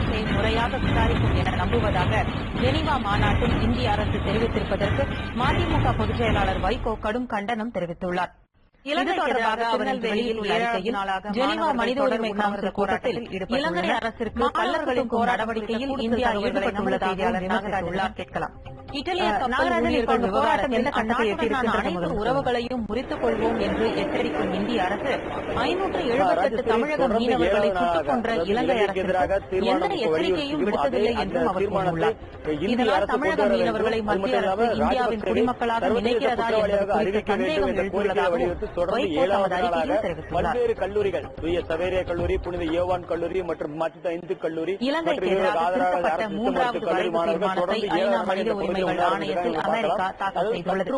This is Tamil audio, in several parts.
வழக்கை முறையாக விசாரிக்கும் என நம்புவதாக ஜெனீவா மாநாட்டில் இந்திய அரசு தெரிவித்திருப்பதற்கு மதிமுக பொதுச் செயலாளர் வைகோ கடும் கண்டனம் தெரிவித்துள்ளார். இது தொடர்பாக திருநெல்வேலியில் ஜெனீவா மனித உரிமை கவுன்சில் கூட்டத்தில் இலங்கை அரசிற்கு கல்லர்களின் நடவடிக்கையில் இந்தியா ஈடுபட்டுள்ளதாக கேட்கலாம். இத்தாலிய நாகராஜன் போராட்டம் எந்த அனைத்து உறவுகளையும் முறித்துக் கொள்வோம் என்று எச்சரிக்கும் இந்திய அரசு. ஐநூற்று எழுபத்தெட்டு தமிழக மீனவர்களை சுட்டுக் கொன்ற இலங்கை அரசிற்கு எந்த எச்சரிக்கையும் விடுத்ததில்லை என்றும் அவர் கூறியுள்ளார். இதனால் தமிழக மீனவர்களை மத்திய அரசு இந்தியாவின் குடிமக்களாக நினைக்கிறதா என்பது குறித்த சந்தேகம் எழுந்துள்ளதாகவும் வைகோ தமது அறிக்கையில் தெரிவித்துள்ளார். இலங்கைக்கு எதிராக திருத்தப்பட்ட அரசு மூன்றாவது வரைவு தீர்மானத்தை ஐநா மனித ஆண்டு உரிமைகள் ஆணையத்தில் அமெரிக்கா தாக்கல் செய்துள்ளது.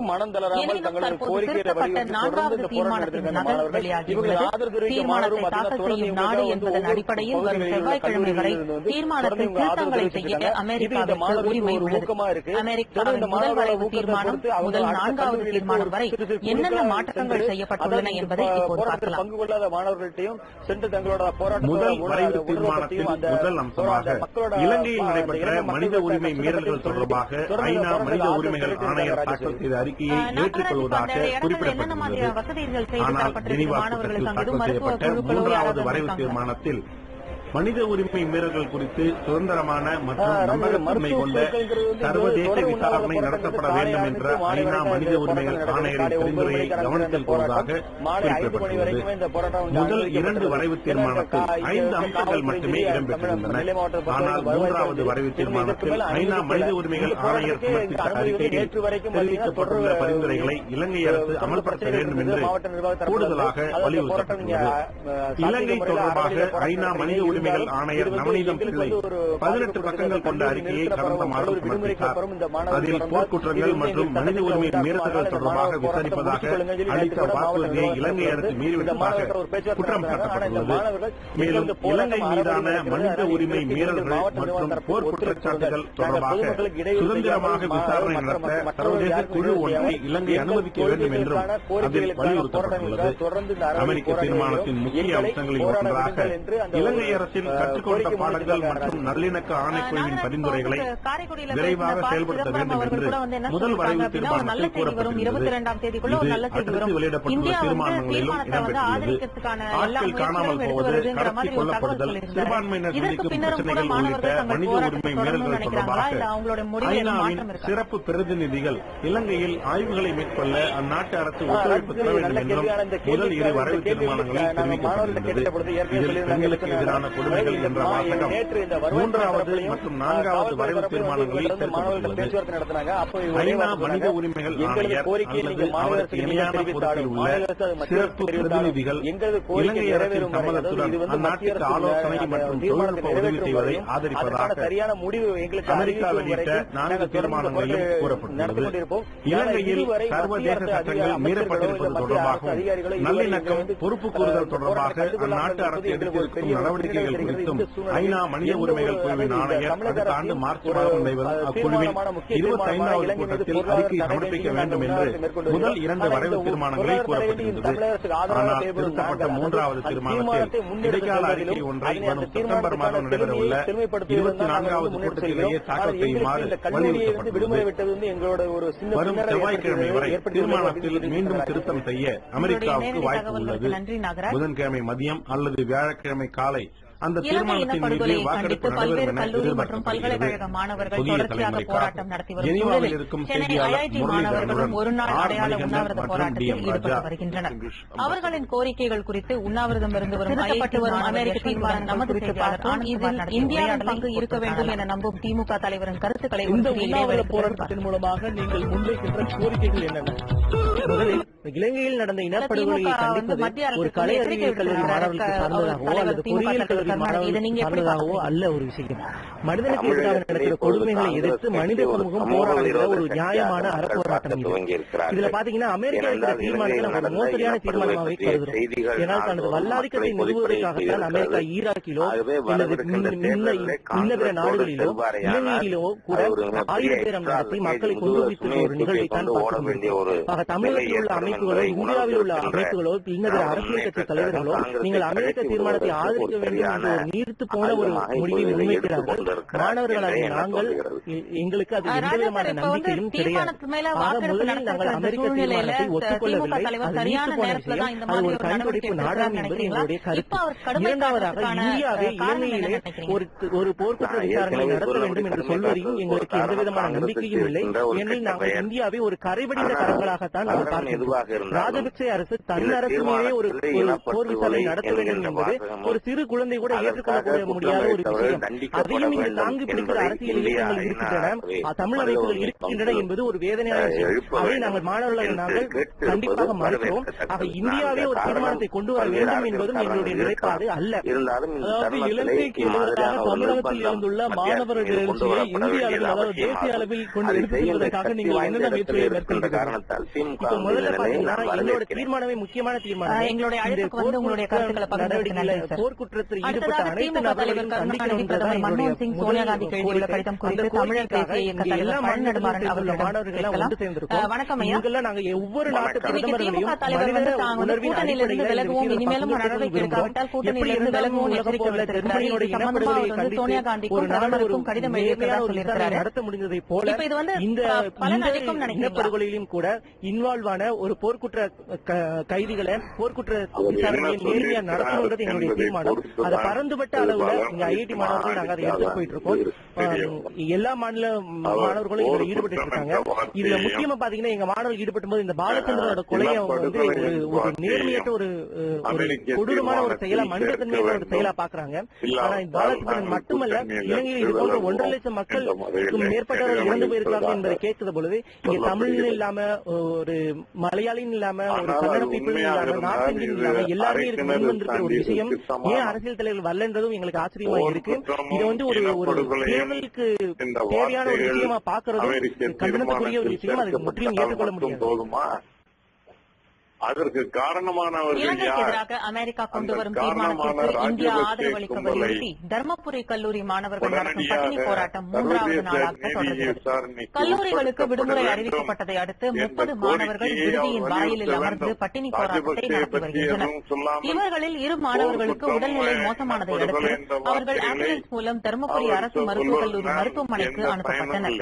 எனினும் தற்போது திருத்தப்பட்ட நான்காவது தீர்மானத்தின் போராட்டம் நகல் வெளியாகியுள்ளது. தீர்மானத்தை தாக்கல் தொடர்ந்து செய்யும் நாடு என்பதன் அடிப்படையில் வரும் செவ்வாய்க்கிழமை வரை தீர்மானத்தில் திருத்தங்களை செய்ய அமெரிக்காவிற்கு உரிமை உள்ளது அமெரிக்காவின் இந்த முதல் வரைவு தீர்மானம் முதல் நான்காவது தீர்மானம் வரை என்னென்ன மாற்றங்கள் செய்யப்பட்டுள்ளன என்பதை இப்போது பார்க்கலாம். பங்கு கொள்ளாத மாணவர்கள்ட்டையும் சென்று தங்களோட போராட்டத்தோட முதல் அம்சமாக இலங்கையில் நடைபெற்ற மனித உரிமை மீறல்கள் தொடர்பாக ஐநா மனித உரிமைகள் ஆணையர் தாக்கல் செய்த அறிக்கையை ஏற்றுக்கொள்வதாக செய்து ஆனால் ஜெனீவா கூட்டத்தில் தாக்கல் செய்யப்பட்ட மூன்றாவது வரைவு? தீர்மானத்தில் மனித உரிமை மீறல்கள் குறித்து சுதந்திரமான மற்றும் நம்பகத்தன்மை கொண்ட சர்வதேச விசாரணை நடத்தப்பட வேண்டும் என்ற ஐநா மனித உரிமைகள் ஆணையரின் பரிந்துரையை கவனத்தில் கொள்வதாக குறிப்பிடப்பட்டுள்ளது முதல் இரண்டு. வரைவு தீர்மானத்தில் ஐந்து அம்சங்கள் மட்டுமே இடம்பெற்றிருந்தன ஆனால் மூன்றாவது வரைவு தீர்மானத்தில் ஐநா மனித. உரிமைகள் ஆணையர் சமர்ப்பித்த அறிக்கையில் தெரிவிக்கப்பட்டுள்ள பரிந்துரைகளை இலங்கை அரசு அமல்படுத்த வேண்டும். என்று கூடுதலாக வலியுறுத்தப்பட்டுள்ளது இலங்கை தொடர்பாக ஐநா மனித நடத்தி உரிமைகள் ஆணையர் நவநீதம் பிள்ளை. பதினெட்டு பக்கங்கள் கொண்ட அறிக்கையை கடந்த மாதம் சமர்ப்பித்தார் அதில் போர்க்குற்றங்கள் மற்றும் மனித உரிமை மீறல்கள் தொடர்பாக விசாரிப்பதாக அளித்த வாக்குறுதியை இலங்கை அரசு மீறிவிட்டதாக குற்றம் சாட்டப்பட்டுள்ளது மேலும் இலங்கை மீதான மனித உரிமை மீறல்கள் மற்றும் போர் குற்றச்சாட்டுகள் தொடர்பாக சுதந்திரமாக விசாரணை நடத்த சர்வதேச குழு ஒன்றை இலங்கை அனுமதிக்க வேண்டும் என்றும் அதில் வலியுறுத்தப்பட்டுள்ளது. அமெரிக்க தீர்மானத்தின் முக்கிய அம்சங்களில் ஒன்றாக இலங்கை ஒரு, அரசில் அஹ், கற்றுக்கொண்ட பாடங்கள். மற்றும் நல்லிணக்க ஆணைக்குழுவின் பரிந்துரைகளை விரைவாக. செயல்படுத்த வேண்டும் என்று முதல் வரைவு தீர்மானத்தில் வரும் வெளியிடப்பட்டுள்ள தீர்மானங்களிலும் இடம்பெற்றுள்ளது ஆட்கள் காணாமல் போவது கடத்தி கொல்லப்படுதல் சிறுபான்மையினர் சந்திக்கும் பின்னரும் கூட பிரச்சனைகள் உள்ளிட்ட மனித உரிமை மீறல்கள் தொடர்பாக ஐநாவின் மாற்றம் இருக்கா? சிறப்பு பிரதிநிதிகள் இலங்கையில் ஆய்வுகளை மேற்கொள்ள அந்நாட்டு அரசு ஒத்துழைப்பு தர வேண்டும் என்றும் முதல் இரு வரைவு தீர்மானங்களில் தெரிவிக்கப்பட்டிருந்தது. இதில் பெண்களுக்கு எதிரான கொடுமைகள் என்ற வாசகம் மூன்றாவது மற்றும் நான்காவது வரைவு தீர்மானங்களில் சேர்க்கப்பட்டுள்ளது ஐநா மனித உரிமைகள் ஆணையர் அல்லது அவருக்கு இணையான பொறுப்பில் உள்ள சிறப்பு பிரதிநிதிகள் இலங்கை அரசின் சம்மதத்துடன் அந்நாட்டுக்கு ஆலோசனை மற்றும் தொழில்நுட்ப உதவி செய்வதை ஆதரிப்பதாக சரியான முடிவு எங்களுக்கு அமெரிக்கா வெளியிட்ட நான்கு தீர்மானங்களிலும் கூறப்பட்டுள்ளது. இலங்கையில் சர்வதேச சட்டங்கள் மீறப்பட்டிருப்பது தொடர்பாகவும் நல்லிணக்கம் பொறுப்பு கூறுதல் தொடர்பாக அந்நாட்டு அரசு எடுத்திருக்கும் நடவடிக்கைகள் குறித்தும் ஐநா மனித உரிமைகள் குழுவின் ஆணையர் அடுத்த ஆண்டு மார்ச் மாதம் நடைபெறும் அக்குழுவின் இருபத்தி ஐந்தாவது கூட்டத்தில் அறிக்கை சமர்ப்பிக்க வேண்டும் என்று முதல் இரண்டு வரைவு தீர்மானங்களில் கூறப்பட்டிருந்தது. ஆனால் திருத்தப்பட்ட மூன்றாவது தீர்மானத்தில் இடைக்கால அறிக்கை ஒன்றை வரும் செப்டம்பர் மாதம் நடைபெறவுள்ள இருபத்தி நான்காவது கூட்டத்திலேயே தாக்கல் செய்யுமாறு வலியுறுத்தப்பட்டுள்ளது வரும் செவ்வாய்க்கிழமை வரை தீர்மானத்தில் மீண்டும் திருத்தம் செய்ய அமெரிக்காவுக்கு வாய்ப்பு உள்ளது. புதன்கிழமை மதியம் அல்லது வியாழக்கிழமை காலை அந்த தீர்மானத்தின் மீது வாக்கெடுப்பு பல்வேறு நடைபெறும் என கல்லூரி மற்றும் பல்கலைக்கழக எதிர்பார்க்கப்படுகிறது மாணவர்கள் புதிய தொடர்ச்சியாக தலைமுறைக்காக போராட்டம் நடத்தி வரும் ஜெனீவாவில் இருக்கும் செய்தியாளர் முரளிதரனுடன் அடையாள மணிகண்டன் உண்ணாவிரத மற்றும் போராட்டத்தில் டி எம் ஈடுபட்டு ராஜா. வருகின்றனர். அவர்களின் கோரிக்கைகள் குறித்து உண்ணாவிரதம் இருந்து வரும் வரும் அமெரிக்க தீர்மானம் நமது இந்தியாவின் பங்கு இருக்க வேண்டும் என நம்பும் திமுக தலைவரின் கருத்துக்களை இந்த உண்ணாவிரத போராட்டத்தின் மூலமாக நீங்கள் முன்வைக்கின்ற கோரிக்கைகள் என்னென்ன? முதலில் இலங்கையில் நடந்த இனப்படுகொலையை கண்டிப்பது ஒரு கலை அறிவியல் கல்லூரி. மாணவர்களுக்கு சார்ந்ததாகவோ அல்லது பொறியியல் கல்லூரி தலைவர் இதை நீங்க மாணவர்களுக்கு எப்படி சார்ந்ததாகவோ? அல்ல ஒரு விஷயம்? மனிதனுக்கு எதிராக நடக்கிற கொடுமைகளை எதிர்த்து மனித சமூகம் போராடுகிற ஒரு நியாயமான அறப்போராட்டம் இது. இதுல பாத்தீங்கன்னா அமெரிக்கா எடுக்கிற தீர்மானத்தை நம்ம ஒரு மோசடியான தீர்மானமாகவே கருதுறோம். ஏனால் தனது வல்லாதிக்கத்தை நிறுவுவதற்காகத்தான் அமெரிக்கா ஈராக்கிலோ அல்லது இன்ன- பிற நாடுகளிலோ இலங்கையிலோ கூட ஆயுத பேரம் நடத்தி மக்களை கொண்டு வைத்துள்ள ஒரு நிகழ்வை தான் பார்க்க முடியும். ஆக தமிழகத்தில் உள்ள அமைப்புகளோ இந்தியாவில் உள்ள அமைப்புகளோ இன்னதர அரசியல் கட்சி தலைவர்களோ நீங்கள் அமெரிக்க தீர்மானத்தை ஆதரிக்க வேண்டும் என்ற ஒரு நீர்த்து போன ஒரு முடிவை முன்வைக்கிறார்கள். மாணவர்களாக நாங்கள் எங்களுக்கு அது எந்த விதமான நம்பிக்கையும் கிடையாது. முதலில் நாங்கள் அமெரிக்க தீர்மானத்தை ஒத்துக்கொள்ளவில்லை தலைவர் அது நீர்த்து போன நேரத்துல தான் விஷயம். இந்த அது மாதிரி ஒரு நடவடிக்கை நாடாம் என்பது? எங்களுடைய கருத்து. இரண்டாவதாக இந்தியாவே இலங்கையிலே? ஒரு ஒரு போர்க்குற்ற விசாரணை நடத்த வேண்டும் என்று சொல்வதையும் எங்களுக்கு எந்த காட்டுறது விதமான காங்கிரசுக்கு நம்பிக்கையும் இல்லை. ஏனெனில் நாங்கள். இந்தியாவை ஒரு கரைபடிந்த கரங்களாகத்தான் நாங்கள் பார்க்கிறோம் எதுவாக இருந்தாலும் அரசு தன் இந்த அரசு ஒரு போர் விசாரணை நடத்த வேண்டும் என்பது ஒரு சிறு குழந்தை கூட அதற்காக ஏற்றுக்கொள்ள முடியாத ஒரு விஷயம். அதையும் வேண்டும் தாங்கி பிடிக்கிற அரசியல் இயக்கங்கள் இருக்கின்றன தமிழ் அமைப்புகள் இருக்கின்றன என்பது ஒரு வேதனையான விஷயம். அதை நாங்கள் மாணவர்கள் நாங்கள் கண்டிப்பாக மறுக்கிறோம். ஆக இந்தியாவே ஒரு தீர்மானத்தை கொண்டு வர வேண்டும் என்பதும் எங்களுடைய நிலைப்பாடு இருக்கலாம். அல்ல. இருந்தாலும் இந்த அதாவது இலங்கைக்கு எதிராக தமிழகத்தில் இருந்துள்ள மாணவர் இந்திய அளவில் அதாவது தேசிய. அளவில் கொண்டு சக்தி நீங்கள் என்னென்ன இருக்கின்ற மேற்கொள்கிறீர்கள் இப்ப முதல்ல எங்களோட தீர்மானமே முக்கியமான தீர்மானம் எங்களுடைய அழைப்புக்கு வந்து உங்களுடைய கருத்துக்களை. போர்க்குற்றத்தில் ஈடுபட்ட அனைத்து மன்மோகன் சிங் சோனியா காந்தி எழுதியுள்ள. கடிதம் குறித்து தமிழர் தேசிய இயக்க தலைவர் அவர்களிடம் வணக்கம் ஐயா நாங்க ஒவ்வொரு நாட்டு பிரதமர்களையும் தலைவர் வந்து தாங்க வந்து கூட்டணியிலிருந்து விலகுவோம் இனிமேலும் நடவடிக்கை. எடுக்காவிட்டால் கூட்டணியிலிருந்து விலகுவோம் எச்சரிக்கை விடுத்திருக்கிறார். இது சம்பந்தமா வந்து சோனியா காந்திக்கும் பிரதமருக்கும் எழுதியிருக்கிறதா சொல்லியிருக்கிறாரு நடத்த முடிந்ததை போல இந்த ப- பலன் இந்த அளிக்கும் நினைக்கிறீங்களா? இனப்படுகொலையிலும் கூட இன்வால்வ் ஆன ஒரு போர்க்குற்ற கைதிகளை போர்க்குற்ற விசாரணையை நேர்மையா நடத்தணுன்றது எங்களுடைய தீர்மானம். அதை பறந்துபட்ட அளவுல இங்க ஐஐடி மாணவர்கள் நாங்க அதை எடுத்து போயிட்டு இருக்கோம் எல்லா மாநில மாணவர்களும் இதுல ஈடுபட்டு இருக்காங்க. இதுல முக்கியமா பாத்தீங்கன்னா எங்க மாணவர்கள் ஈடுபடும் போது இந்த பாலச்சந்திரனோட கொலையை வந்து ஒரு நேர்மையற்ற ஒரு கொடூரமான ஒரு செயலா மனிதத்தன்மையான ஒரு செயலா. பாக்குறாங்க. ஆனா பாலச்சந்திரன் மட்டுமல்ல இலங்கையில் இது போன்ற ஒன்றரை லட்சம் மக்கள் மேற்பட்டவர்கள் இறந்து போயிருக்கிறார்கள் என்பதை கேட்கிற பொழுது இங்க தமிழ் இல்லாம ஒரு மலையாளின்னு இல்லாம ஒரு கன்னட பீப்புள் இல்லாம நார்த் இந்தியன் இல்லாம எல்லாருமே இதுக்கு முன்வந்திருக்கிற ஒரு விஷயம். ஏன் அரசியல் தலைவர்கள் வரலன்றதும் எங்களுக்கு ஆச்சரியமா இருக்கு. இது வந்து ஒரு ஒரு தேர்தலுக்கு தேவையான ஒரு விஷயமா பாக்குறதும் கண்டனத்துக்குரிய ஒரு விஷயம் அதுக்கு முற்றிலும் ஏற்றுக்கொள்ள முடியாது. மட்டும் போதுமா? அதற்கு காரணமானவர்கள் எதிராக அமெரிக்கா கொண்டு வரும் தீர்மானத்திற்கு இந்தியா ஆதரவளிக்க வலியுறுத்தி தர்மபுரி கல்லூரி மாணவர்கள் நடத்தும் பட்டினி போராட்டம் மூன்றாவது நாளாக தொடர்கிறது கல்லூரிகளுக்கு விடுமுறை அறிவிக்கப்பட்டதை அடுத்து முப்பது மாணவர்கள் விடுதியின் வாயிலில் அமர்ந்து. பட்டினி போராட்டத்தை நடத்தி வருகின்றனர் இவர்களில் இரு மாணவர்களுக்கு உடல்நிலை மோசமானதை அடுத்து அவர்கள் ஆம்புலன்ஸ் மூலம் தருமபுரி அரசு மருத்துவக் கல்லூரி மருத்துவமனைக்கு அனுப்பப்பட்டனர்.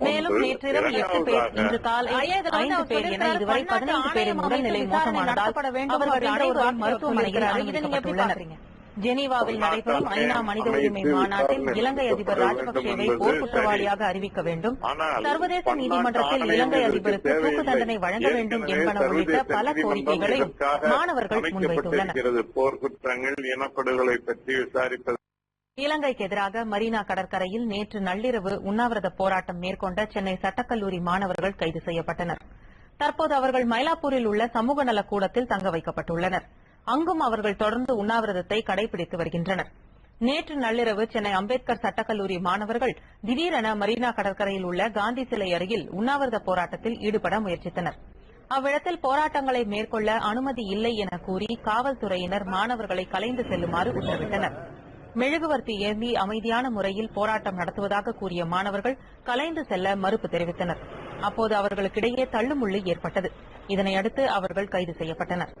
மேலும் நேற்றிரவு எட்டு பேர் இன்று காலை ஐந்து பேர் என இதுவரை பதினைந்து பேரின் உடல்நிலை மோசமானதால் அவர்கள் அனைவரும் மருத்துவமனையில் அனுமதிக்கப்பட்டுள்ளனர் ஜெனீவாவில் நடைபெறும் ஐநா மனித உரிமை மாநாட்டில் இலங்கை அதிபர் ராஜபக்சேவை போர் குற்றவாளியாக அறிவிக்க வேண்டும். சர்வதேச நீதிமன்றத்தில் இலங்கை அதிபருக்கு தூக்கு. தண்டனை வழங்க வேண்டும் என்பன உள்ளிட்ட பல கோரிக்கைகளையும் மாணவர்கள் முன்வைத்துள்ளனர் அமைக்கப்பட்டிருக்கிறது. போர் குற்றங்கள் இனப்படுகொலை பற்றி விசாரிப்பது இலங்கைக்கு எதிராக மரீனா கடற்கரையில் நேற்று நள்ளிரவு உண்ணாவிரத போராட்டம் மேற்கொண்ட சென்னை சட்டக்கல்லூரி மாணவர்கள் கைது செய்யப்பட்டனர். தற்போது அவர்கள் மயிலாப்பூரில் உள்ள சமூக நலக் கூடத்தில் தங்க வைக்கப்பட்டுள்ளனர். அங்கும் அவர்கள் தொடர்ந்து உண்ணாவிரதத்தை கடைபிடித்து வருகின்றனர். நேற்று நள்ளிரவு சென்னை அம்பேத்கர் சட்டக்கல்லூரி மாணவர்கள் திடீரென மரீனா கடற்கரையில் உள்ள காந்தி சிலை அருகில் உண்ணாவிரத போராட்டத்தில் ஈடுபட முயற்சித்தனர். அவ்விடத்தில் போராட்டங்களை மேற்கொள்ள அனுமதி இல்லை என கூறி காவல்துறையினர் மாணவர்களை கலைந்து செல்லுமாறு உத்தரவிட்டனர். மெழுகுவர்த்தி ஏந்தி அமைதியான முறையில் போராட்டம் நடத்துவதாக கூறிய மாணவர்கள் கலைந்து செல்ல மறுப்பு தெரிவித்தனர். அப்போது அவர்களுக்கிடையே தள்ளுமுள்ளு ஏற்பட்டது. இதனையடுத்து அவர்கள் கைது செய்யப்பட்டனர்.